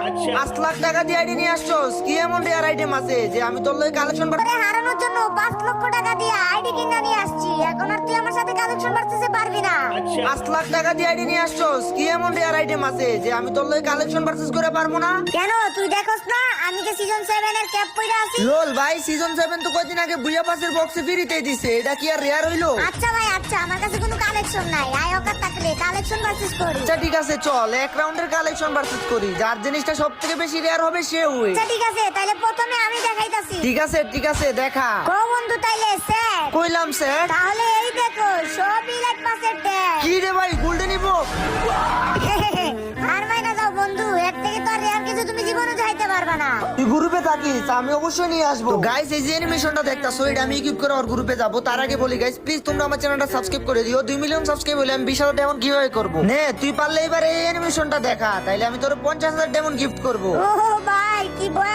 পাঁচ লাখ টাকা দিয়ে আইডি নিয়ে আসছোস? কি এমন রেয়ার আইটেম আছে যে আমি তোর লই কালেকশন করে হারানোর জন্য পাঁচ লক্ষ টাকা দিয়ে আইডি কিনা নিয়ে এখন আর তুই আমার সাথে কালেকশন ভার্সেসে পারবি না। পাঁচ লাখ টাকা দিয়ে আইডি নিয়ে আসছোস? কি এমন রেয়ার আইটেম আছে যে আমি তোর লই কালেকশন ভার্সেস করে পারব না? কেন? তুই দেখোস না? আমি যে সিজন সেভেন এর ক্যাপ পরে আছি। লোল ভাই সিজন সেভেন তো কয়দিন আগে বুয়া পাসের বক্সে ফ্রিতে দিছে। এটা কি আর রেয়ার হইল? আচ্ছা ভাই আচ্ছা আমার কাছে কোনো কালেকশন নাই। আয় অকার থাকলে কালেকশন ভার্সেস করি আচ্ছা ঠিক আছে চল। এক রাউন্ডের কালেকশন ভার্সেস করি। যার জিনিসটা সব থেকে বেশি রেয়ার হবে সে ওই আচ্ছা ঠিক আছে তাহলে প্রথমে আমি দেখাইতাছি ঠিক আছে ঠিক আছে দেখা। কো বন্ধু তাইলে স্যার। কইলাম স্যার। তাহলে এই দেখো সবই লাইট পাসের ড্যাশ কি রে ভাই গোল্ডেন ইভো আর মাইনা যাও বন্ধু এর থেকে তো আর রেয়ার কিছু তুমি জীবনে চাইতে পারবে না। তুই গ্রুপে থাকিস আমি অবশ্যই নিয়ে আসব। গাইস এই যে অ্যানিমেশনটা দেখতাছো এটা আমি ইকুইপ করে ওর গ্রুপে যাব। তার আগে বলি গাইস প্লিজ তোমরা আমার চ্যানেলটা সাবস্ক্রাইব করে দিও। দুই মিলিয়ন সাবস্ক্রাইব হলে আমি বিশ হাজার ডেমন কীভাবে করব। নে তুই পারলে এবার এই অ্যানিমেশনটা দেখা। তাইলে আমি তোর পঞ্চাশ হাজার ডেমন গিফট করব। ও ভাই কি